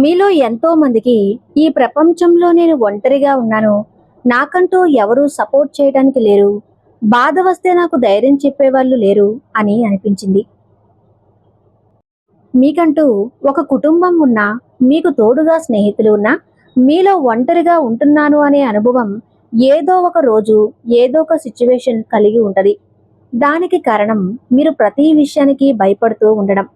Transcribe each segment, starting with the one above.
మీలో ఎంతో మందికి ఈ ప్రపంచంలో నేను ఒంటరిగా ఉన్నాను. నాకంటూ ఎవరూ సపోర్ట్ చేయడానికి లేరు. బాధ వస్తే నాకు ధైర్యం చెప్పేవాళ్ళు లేరు అని అనిపించింది. మీకంటూ ఒక కుటుంబం ఉన్నా మీకు తోడుగా స్నేహితులు ఉన్నా మీలో ఒంటరిగా ఉంటున్నాను అనే అనుభవం ఏదో ఒక రోజు ఏదో ఒక సిచ్యువేషన్ కలిగి ఉంటుంది. దానికి కారణం మీరు ప్రతి విషయానికి భయపడుతూ ఉండడం.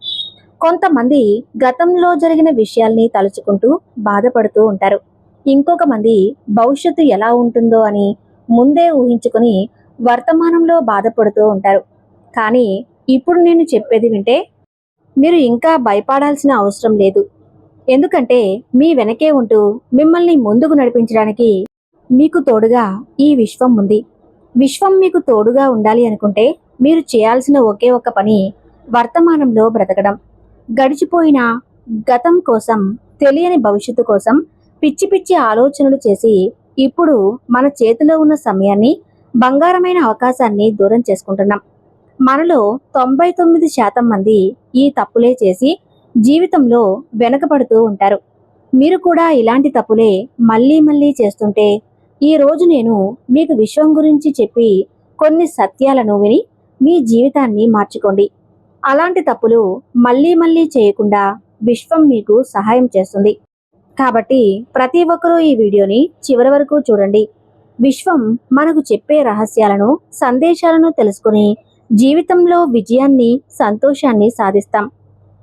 కొంతమంది గతంలో జరిగిన విషయాల్ని తలుచుకుంటూ బాధపడుతూ ఉంటారు. ఇంకొక మంది భవిష్యత్తు ఎలా ఉంటుందో అని ముందే ఊహించుకొని వర్తమానంలో బాధపడుతూ ఉంటారు. కానీ ఇప్పుడు నేను చెప్పేది వింటే మీరు ఇంకా భయపడాల్సిన అవసరం లేదు. ఎందుకంటే మీ వెనకే ఉంటూ మిమ్మల్ని ముందుకు నడిపించడానికి మీకు తోడుగా ఈ విశ్వం ఉంది. విశ్వం మీకు తోడుగా ఉండాలి అనుకుంటే మీరు చేయాల్సిన ఒకే ఒక్క పని వర్తమానంలో బ్రతకడం. గడిచిపోయిన గతం కోసం తెలియని భవిష్యత్తు కోసం పిచ్చి పిచ్చి ఆలోచనలు చేసి ఇప్పుడు మన చేతిలో ఉన్న సమయాన్ని బంగారమైన అవకాశాన్ని దూరం చేసుకుంటున్నాం. మనలో తొంభై తొమ్మిది శాతం మంది ఈ తప్పులే చేసి జీవితంలో వెనకబడుతూ ఉంటారు. మీరు కూడా ఇలాంటి తప్పులే మళ్ళీ మళ్ళీ చేస్తుంటే ఈ రోజు నేను మీకు విశ్వం గురించి చెప్పి కొన్ని సత్యాలను విని మీ జీవితాన్ని మార్చుకోండి. అలాంటి తప్పులు మళ్ళీ మళ్ళీ చేయకుండా విశ్వం మీకు సహాయం చేస్తుంది. కాబట్టి ప్రతి ఒక్కరూ ఈ వీడియోని చివరి వరకు చూడండి. విశ్వం మనకు చెప్పే రహస్యాలను సందేశాలను తెలుసుకుని జీవితంలో విజయాన్ని సంతోషాన్ని సాధిస్తాం.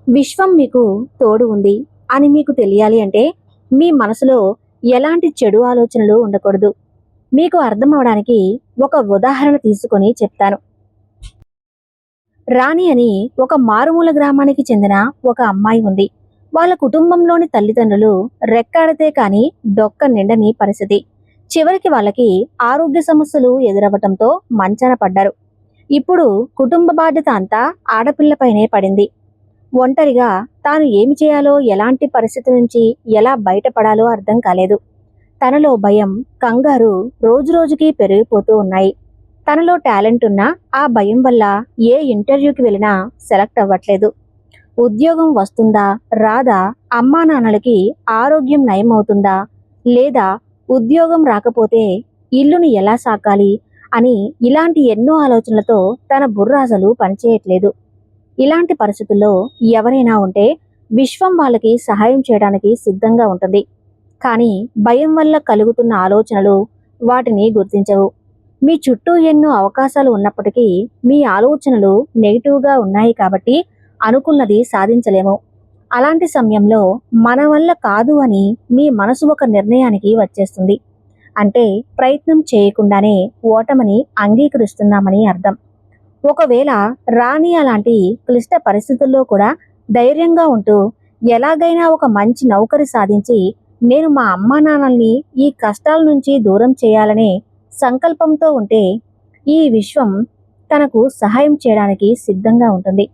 విశ్వం మీకు తోడు ఉంది అని మీకు తెలియాలి అంటే మీ మనసులో ఎలాంటి చెడు ఆలోచనలు ఉండకూడదు. మీకు అర్థం అవడానికి ఒక ఉదాహరణ తీసుకొని చెప్తాను. రాణి అని ఒక మారుమూల గ్రామానికి చెందిన ఒక అమ్మాయి ఉంది. వాళ్ళ కుటుంబంలోని తల్లిదండ్రులు రెక్కాడితే కాని డొక్క నిండని పరిస్థితి. చివరికి వాళ్ళకి ఆరోగ్య సమస్యలు ఎదురవ్వటంతో మంచాన పడ్డారు. ఇప్పుడు కుటుంబ బాధ్యత అంతా ఆడపిల్లపైనే పడింది. ఒంటరిగా తాను ఏమి చేయాలో ఎలాంటి పరిస్థితి నుంచి ఎలా బయటపడాలో అర్థం కాలేదు. తనలో భయం కంగారు రోజురోజుకి పెరిగిపోతూ ఉన్నాయి. తనలో టాలెంట్ ఉన్నా ఆ భయం వల్ల ఏ ఇంటర్వ్యూకి వెళ్ళినా సెలెక్ట్ అవ్వట్లేదు. ఉద్యోగం వస్తుందా రాదా అమ్మా నాన్నలకి ఆరోగ్యం నయమవుతుందా లేదా ఉద్యోగం రాకపోతే ఇల్లుని ఎలా సాకాలి అని ఇలాంటి ఎన్నో ఆలోచనలతో తన బుర్ర అసలు పనిచేయట్లేదు. ఇలాంటి పరిస్థితుల్లో ఎవరైనా ఉంటే విశ్వం వాళ్ళకి సహాయం చేయడానికి సిద్ధంగా ఉంటుంది. కానీ భయం వల్ల కలుగుతున్న ఆలోచనలు వాటిని గుర్తించవు. మీ చుట్టూ ఎన్నో అవకాశాలు ఉన్నప్పటికీ మీ ఆలోచనలు నెగిటివ్గా ఉన్నాయి కాబట్టి అనుకున్నది సాధించలేము. అలాంటి సమయంలో మన వల్ల కాదు అని మీ మనసు ఒక నిర్ణయానికి వచ్చేస్తుంది. అంటే ప్రయత్నం చేయకుండానే ఓటమని అంగీకరిస్తున్నామని అర్థం. ఒకవేళ రాణి అలాంటి క్లిష్ట పరిస్థితుల్లో కూడా ధైర్యంగా ఉంటూ ఎలాగైనా ఒక మంచి నౌకరి సాధించి నేను మా అమ్మా నాన్నల్ని ఈ కష్టాల నుంచి దూరం చేయాలనే సంకల్పంతో ఉంటే ఈ విశ్వం తనకు సహాయం చేయడానికి సిద్ధంగా ఉంటుంది.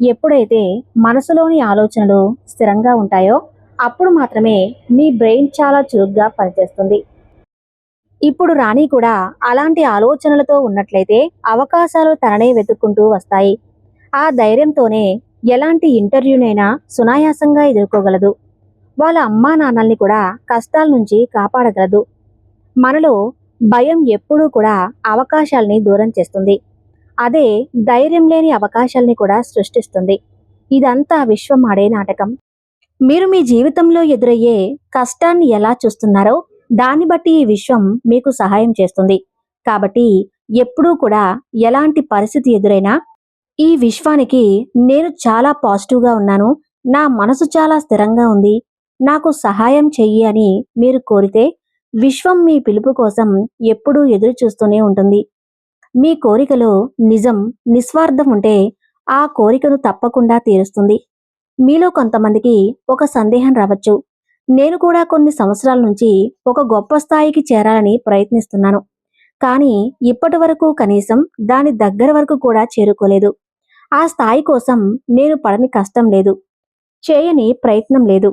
ఎప్పుడైతే మనసులోని ఆలోచనలు స్థిరంగా ఉంటాయో అప్పుడు మాత్రమే మీ బ్రెయిన్ చాలా చురుగ్గా పనిచేస్తుంది. ఇప్పుడు రాణి కూడా అలాంటి ఆలోచనలతో ఉన్నట్లయితే అవకాశాలు తననే వెతుక్కుంటూ వస్తాయి. ఆ ధైర్యంతోనే ఎలాంటి ఇంటర్వ్యూనైనా సునాయాసంగా ఎదుర్కోగలదు. వాళ్ళ అమ్మా నాన్నల్ని కూడా కష్టాల నుంచి కాపాడగలదు. మనలో భయం ఎప్పుడూ కూడా అవకాశాల్ని దూరం చేస్తుంది. అదే ధైర్యం లేని అవకాశాల్ని కూడా సృష్టిస్తుంది. ఇదంతా విశ్వం ఆడే నాటకం. మీరు మీ జీవితంలో ఎదురయ్యే కష్టాన్ని ఎలా చూస్తున్నారో దాన్ని బట్టి ఈ విశ్వం మీకు సహాయం చేస్తుంది. కాబట్టి ఎప్పుడూ కూడా ఎలాంటి పరిస్థితి ఎదురైనా ఈ విశ్వానికి నేను చాలా పాజిటివ్గా ఉన్నాను. నా మనసు చాలా స్థిరంగా ఉంది. నాకు సహాయం చెయ్యి అని మీరు కోరితే విశ్వం మీ పిలుపు కోసం ఎప్పుడూ ఎదురు చూస్తూనే ఉంటుంది. మీ కోరికలో నిజం నిస్వార్థం ఉంటే ఆ కోరికను తప్పకుండా తీరుస్తుంది. మీలో కొంతమందికి ఒక సందేహం రావచ్చు. నేను కూడా కొన్ని సంవత్సరాల నుంచి ఒక గొప్ప స్థాయికి చేరాలని ప్రయత్నిస్తున్నాను. కానీ ఇప్పటి వరకు కనీసం దాని దగ్గర వరకు కూడా చేరుకోలేదు. ఆ స్థాయి కోసం నేను పడని కష్టం లేదు. చేయని ప్రయత్నం లేదు.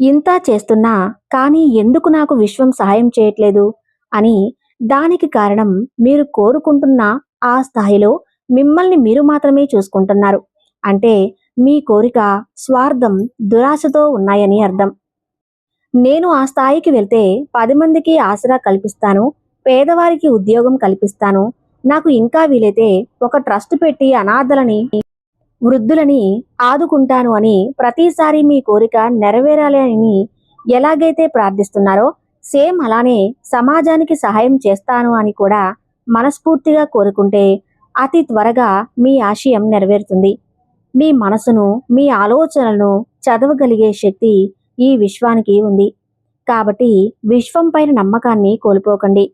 ఇంత చేస్తున్నా కానీ ఎందుకు నాకు విశ్వం సహాయం చేయట్లేదు? అని దానికి కారణం మీరు కోరుకుంటున్న ఆ స్థాయిలో మిమ్మల్ని మీరు మాత్రమే చూసుకుంటున్నారు. అంటే మీ కోరిక స్వార్థం దురాశతో ఉన్నాయని అర్థం. నేను ఆ స్థాయికి వెళ్తే పది మందికి ఆసరా కల్పిస్తాను పేదవారికి ఉద్యోగం కల్పిస్తాను నాకు ఇంకా వీలైతే ఒక ట్రస్ట్ పెట్టి అనాథలని వృద్ధులని ఆదుకుంటాను అని ప్రతిసారి మీ కోరిక నెరవేరాలి అని ఎలాగైతే ప్రార్థిస్తున్నారో సేమ్ అలానే సమాజానికి సహాయం చేస్తాను అని కూడా మనస్ఫూర్తిగా కోరుకుంటే అతి త్వరగా మీ ఆశయం నెరవేరుతుంది. మీ మనసును మీ ఆలోచనలను చదవగలిగే శక్తి ఈ విశ్వానికి ఉంది. కాబట్టి విశ్వం పైన నమ్మకాన్ని కోల్పోకండి.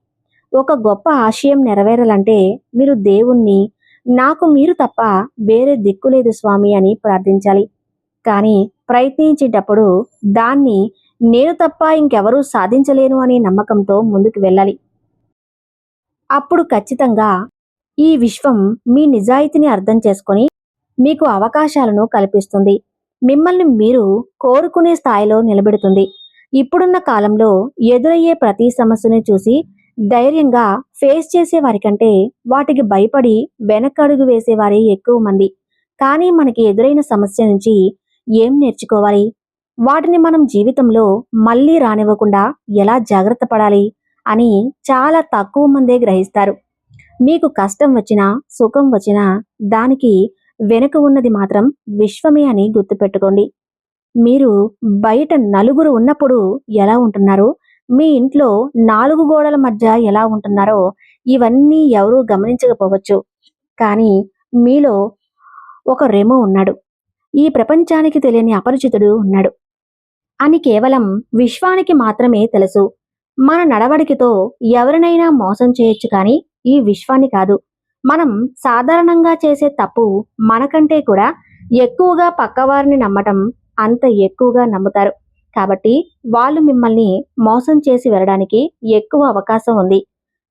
ఒక గొప్ప ఆశయం నెరవేరాలంటే మీరు దేవుణ్ణి నాకు మీరు తప్ప వేరే దిక్కు లేదు స్వామి అని ప్రార్థించాలి. కానీ ప్రయత్నించేటప్పుడు దాన్ని నేను తప్ప ఇంకెవరూ సాధించలేను అనే నమ్మకంతో ముందుకు వెళ్ళాలి. అప్పుడు ఖచ్చితంగా ఈ విశ్వం మీ నిజాయితీని అర్థం చేసుకొని మీకు అవకాశాలను కల్పిస్తుంది. మిమ్మల్ని మీరు కోరుకునే స్థాయిలో నిలబెడుతుంది. ఇప్పుడున్న కాలంలో ఎదురయ్యే ప్రతి సమస్యను చూసి ధైర్యంగా ఫేస్ చేసే వారికంటే వాటికి భయపడి వెనకడుగు వేసేవారే ఎక్కువ మంది. కానీ మనకి ఎదురైన సమస్య నుంచి ఏం నేర్చుకోవాలి? వాటిని మనం జీవితంలో మళ్ళీ రానివ్వకుండా ఎలా జాగ్రత్త పడాలి అని చాలా తక్కువ మందే గ్రహిస్తారు. మీకు కష్టం వచ్చినా సుఖం వచ్చినా దానికి వెనుక ఉన్నది మాత్రం విశ్వమే అని గుర్తుపెట్టుకోండి. మీరు బయట నలుగురు ఉన్నప్పుడు ఎలా ఉంటున్నారు? మీ ఇంట్లో నాలుగు గోడల మధ్య ఎలా ఉంటున్నారో ఇవన్నీ ఎవరూ గమనించకపోవచ్చు. కానీ మీలో ఒక రెమో ఉన్నాడు. ఈ ప్రపంచానికి తెలియని అపరిచితుడు ఉన్నాడు. అని కేవలం విశ్వానికి మాత్రమే తెలుసు. మన నడవడికతో ఎవరినైనా మోసం చేయొచ్చు కానీ ఈ విశ్వాన్ని కాదు. మనం సాధారణంగా చేసే తప్పు మనకంటే కూడా ఎక్కువగా పక్కవారిని నమ్మటం అంత ఎక్కువగా నమ్ముతారు. కాబట్టి వాళ్ళు మిమ్మల్ని మోసం చేసి వెళ్ళడానికి ఎక్కువ అవకాశం ఉంది.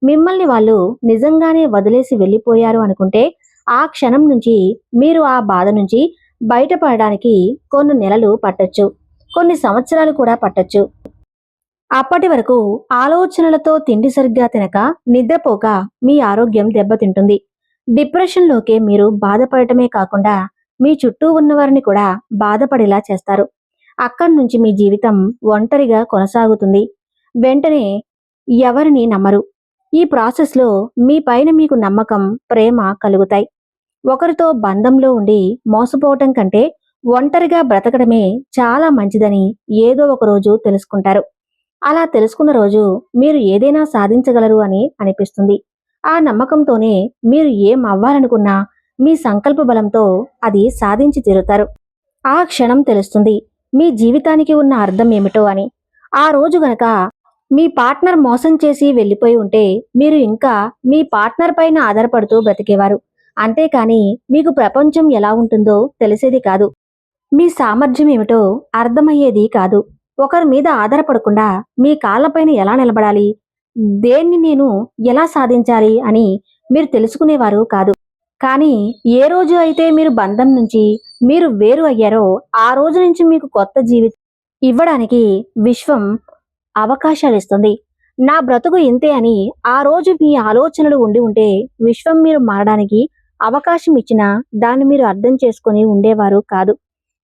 మిమ్మల్ని వాళ్ళు నిజంగానే వదిలేసి వెళ్ళిపోయారు అనుకుంటే ఆ క్షణం నుంచి మీరు ఆ బాధ నుంచి బయటపడడానికి కొన్ని నెలలు పట్టొచ్చు. కొన్ని సంవత్సరాలు కూడా పట్టొచ్చు. అప్పటి వరకు ఆలోచనలతో తిండి సరిగ్గా తినక నిద్రపోక మీ ఆరోగ్యం దెబ్బతింటుంది. డిప్రెషన్లోకే మీరు బాధపడటమే కాకుండా మీ చుట్టూ ఉన్నవారిని కూడా బాధపడేలా చేస్తారు. అక్కడి నుంచి మీ జీవితం ఒంటరిగా కొనసాగుతుంది. వెంటనే ఎవరిని నమ్మరు. ఈ ప్రాసెస్లో మీ పైన మీకు నమ్మకం ప్రేమ కలుగుతాయి. ఒకరితో బంధంలో ఉండి మోసపోవటం కంటే ఒంటరిగా బ్రతకడమే చాలా మంచిదని ఏదో ఒక రోజు తెలుసుకుంటారు. అలా తెలుసుకున్న రోజు మీరు ఏదైనా సాధించగలరు అని అనిపిస్తుంది. ఆ నమ్మకంతోనే మీరు ఏం అవ్వాలనుకున్నా మీ సంకల్ప బలంతో అది సాధించి తీరుతారు. ఆ క్షణం తెలుస్తుంది. మీ జీవితానికి ఉన్న అర్థం ఏమిటో అని. ఆ రోజు గనక మీ పార్ట్నర్ మోసం చేసి వెళ్ళిపోయి ఉంటే మీరు ఇంకా మీ పార్ట్నర్ పైన ఆధారపడుతూ బ్రతికేవారు. అంతేకాని మీకు ప్రపంచం ఎలా ఉంటుందో తెలిసేది కాదు. మీ సామర్థ్యం ఏమిటో అర్థమయ్యేది కాదు. ఒకరి మీద ఆధారపడకుండా మీ కాళ్ళపైన ఎలా నిలబడాలి? దేన్ని నేను ఎలా సాధించాలి అని మీరు తెలుసుకునేవారు కాదు. కానీ ఏ రోజు అయితే మీరు బంధం నుంచి మీరు వేరు అయ్యారో ఆ రోజు నుంచి మీకు కొత్త జీవితం ఇవ్వడానికి విశ్వం అవకాశాలు ఇస్తుంది. నా బ్రతుకు ఇంతే అని ఆ రోజు మీ ఆలోచనలు ఉండి ఉంటే విశ్వం మీరు మారడానికి అవకాశం ఇచ్చినా దాన్ని మీరు అర్థం చేసుకొని ఉండేవారు కాదు.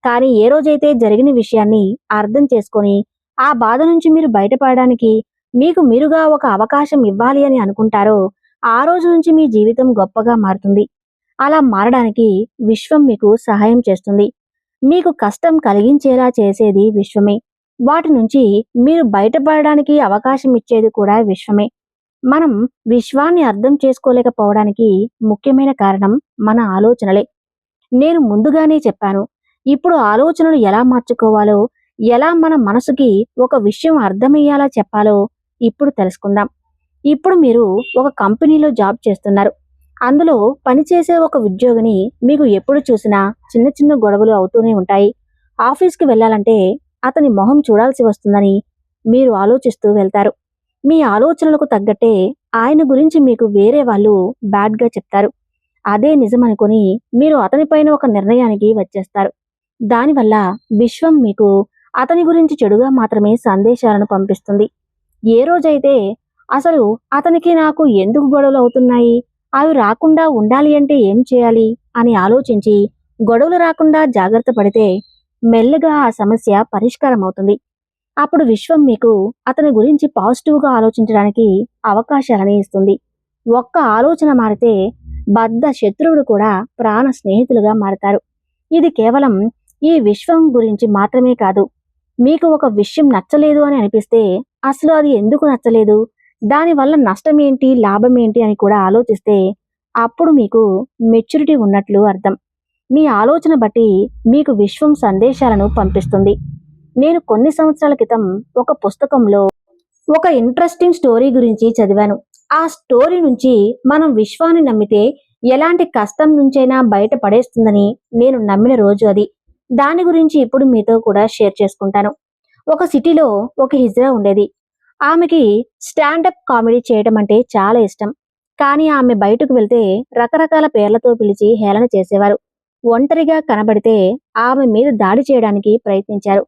కానీ ఏ రోజైతే జరిగిన విషయాన్ని అర్థం చేసుకొని ఆ బాధ నుంచి మీరు బయటపడడానికి మీకు మీరుగా ఒక అవకాశం ఇవ్వాలి అని అనుకుంటారో ఆ రోజు నుంచి మీ జీవితం గొప్పగా మారుతుంది. అలా మారడానికి విశ్వం మీకు సహాయం చేస్తుంది. మీకు కష్టం కలిగించేలా చేసేది విశ్వమే. వాటి నుంచి మీరు బయటపడడానికి అవకాశం ఇచ్చేది కూడా విశ్వమే. మనం విశ్వాన్ని అర్థం చేసుకోలేకపోవడానికి ముఖ్యమైన కారణం మన ఆలోచనలే. నేను ముందుగానే చెప్పాను ఇప్పుడు ఆలోచనలు ఎలా మార్చుకోవాలో ఎలా మన మనసుకి ఒక విషయం అర్థమయ్యేలా చెప్పాలో ఇప్పుడు తెలుసుకుందాం. ఇప్పుడు మీరు ఒక కంపెనీలో జాబ్ చేస్తున్నారు. అందులో పనిచేసే ఒక ఉద్యోగిని మీకు ఎప్పుడు చూసినా చిన్న చిన్న గొడవలు అవుతూనే ఉంటాయి. ఆఫీస్కి వెళ్ళాలంటే అతని మొహం చూడాల్సి వస్తుందని మీరు ఆలోచిస్తూ వెళ్తారు. మీ ఆలోచనలకు తగ్గట్టే ఆయన గురించి మీకు వేరే వాళ్ళు బ్యాడ్గా చెప్తారు. అదే నిజమనుకొని మీరు అతనిపైన ఒక నిర్ణయానికి వచ్చేస్తారు. దానివల్ల విశ్వం మీకు అతని గురించి చెడుగా మాత్రమే సందేశాలను పంపిస్తుంది. ఏ రోజైతే అసలు అతనికి నాకు ఎందుకు గొడవలు అవుతున్నాయి? అవి రాకుండా ఉండాలి అంటే ఏం చేయాలి? అని ఆలోచించి గొడవలు రాకుండా జాగ్రత్త పడితే మెల్లగా ఆ సమస్య పరిష్కారం అవుతుంది అప్పుడు విశ్వం మీకు అతని గురించి పాజిటివ్గా ఆలోచించడానికి అవకాశాలని ఇస్తుంది. ఒక్క ఆలోచన మారితే బద్ధ శత్రువులు కూడా ప్రాణ స్నేహితులుగా మారతారు. ఇది కేవలం ఈ విశ్వం గురించి మాత్రమే కాదు. మీకు ఒక విషయం నచ్చలేదు అని అనిపిస్తే అసలు అది ఎందుకు నచ్చలేదు? దానివల్ల నష్టం ఏంటి లాభం ఏంటి అని కూడా ఆలోచిస్తే అప్పుడు మీకు మెచ్యూరిటీ ఉన్నట్లు అర్థం. మీ ఆలోచన బట్టి మీకు విశ్వం సందేశాలను పంపిస్తుంది. నేను కొన్ని సంవత్సరాల క్రితం ఒక పుస్తకంలో ఒక ఇంట్రెస్టింగ్ స్టోరీ గురించి చదివాను. ఆ స్టోరీ నుంచి మనం విశ్వాన్ని నమ్మితే ఎలాంటి కష్టం నుంచైనా బయట పడేస్తుందని నేను నమ్మిన రోజు అది. దాని గురించి ఇప్పుడు మీతో కూడా షేర్ చేసుకుంటాను. ఒక సిటీలో ఒక హిజ్రా ఉండేది. ఆమెకి స్టాండప్ కామెడీ చేయడం అంటే చాలా ఇష్టం. కానీ ఆమె బయటకు వెళ్తే రకరకాల పేర్లతో పిలిచి హేళన చేసేవారు. ఒంటరిగా కనబడితే ఆమె మీద దాడి చేయడానికి ప్రయత్నించారు.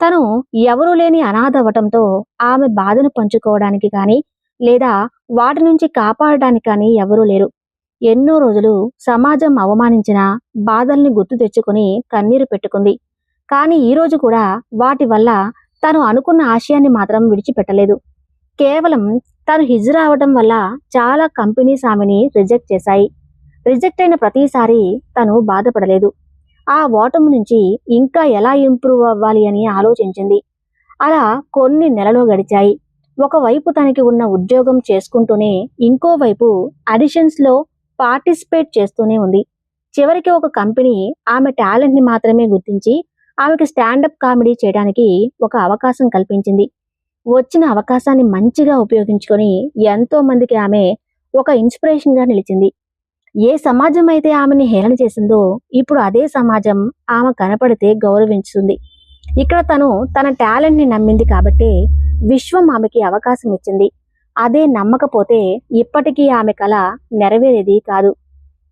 తను ఎవరూ లేని అనాథ అవ్వటంతో ఆమె బాధను పంచుకోవడానికి కానీ లేదా వాటి నుంచి కాపాడడానికి కానీ ఎవరూ లేరు. ఎన్నో రోజులు సమాజం అవమానించిన బాధల్ని గుర్తు తెచ్చుకుని కన్నీరు పెట్టుకుంది. కానీ ఈ రోజు కూడా వాటి వల్ల తను అనుకున్న ఆశయాన్ని మాత్రం విడిచిపెట్టలేదు. కేవలం తను హిజ్ రావడం వల్ల చాలా కంపెనీస్ ఆమెని రిజెక్ట్ చేశాయి. రిజెక్ట్ అయిన ప్రతిసారి తను బాధపడలేదు. ఆ ఓటమి నుంచి ఇంకా ఎలా ఇంప్రూవ్ అవ్వాలి అని ఆలోచించింది. అలా కొన్ని నెలలు గడిచాయి. ఒకవైపు తనకి ఉన్న ఉద్యోగం చేసుకుంటూనే ఇంకోవైపు అడిషన్స్లో పార్టిసిపేట్ చేస్తూనే ఉంది. చివరికి ఒక కంపెనీ ఆమె టాలెంట్ని మాత్రమే గుర్తించి ఆమెకు స్టాండప్ కామెడీ చేయడానికి ఒక అవకాశం కల్పించింది. వచ్చిన అవకాశాన్ని మంచిగా ఉపయోగించుకొని ఎంతో మందికి ఆమె ఒక ఇన్స్పిరేషన్గా నిలిచింది. ఏ సమాజం అయితే ఆమెని హేళన చేసిందో ఇప్పుడు అదే సమాజం ఆమె కనపడితే గౌరవించుతుంది. ఇక్కడ తను తన టాలెంట్ని నమ్మింది కాబట్టి విశ్వం ఆమెకి అవకాశం ఇచ్చింది. అదే నమ్మకపోతే ఇప్పటికీ ఆమె కళ నెరవేరేది కాదు.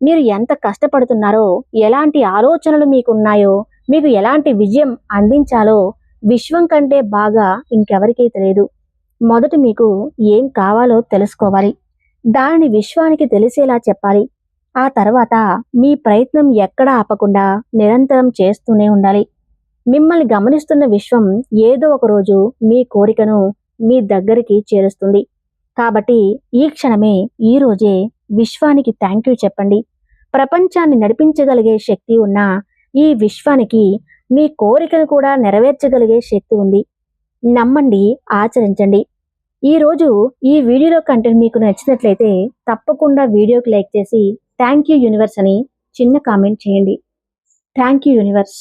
మీరు ఎంత కష్టపడుతున్నారో ఎలాంటి ఆలోచనలు మీకున్నాయో మీకు ఎలాంటి విజయం అందించాలో విశ్వం కంటే బాగా ఇంకెవరికీ తెలియదు. మొదట మీకు ఏం కావాలో తెలుసుకోవాలి. దానిని విశ్వానికి తెలిసేలా చెప్పాలి. ఆ తర్వాత మీ ప్రయత్నం ఎక్కడా ఆపకుండా నిరంతరం చేస్తూనే ఉండాలి. మిమ్మల్ని గమనిస్తున్న విశ్వం ఏదో ఒక రోజు మీ కోరికను మీ దగ్గరికి చేరుస్తుంది. కాబట్టి ఈ క్షణమే ఈ రోజే విశ్వానికి థ్యాంక్ యూ చెప్పండి. ప్రపంచాన్ని నడిపించగలిగే శక్తి ఉన్న ఈ విశ్వానికి మీ కోరికను కూడా నెరవేర్చగలిగే శక్తి ఉంది. నమ్మండి ఆచరించండి. ఈ రోజు ఈ వీడియోలో కంటెంట్ మీకు నచ్చినట్లయితే తప్పకుండా వీడియోకి లైక్ చేసి థ్యాంక్ యూ యూనివర్స్ అని చిన్న కామెంట్ చేయండి. Thank you universe.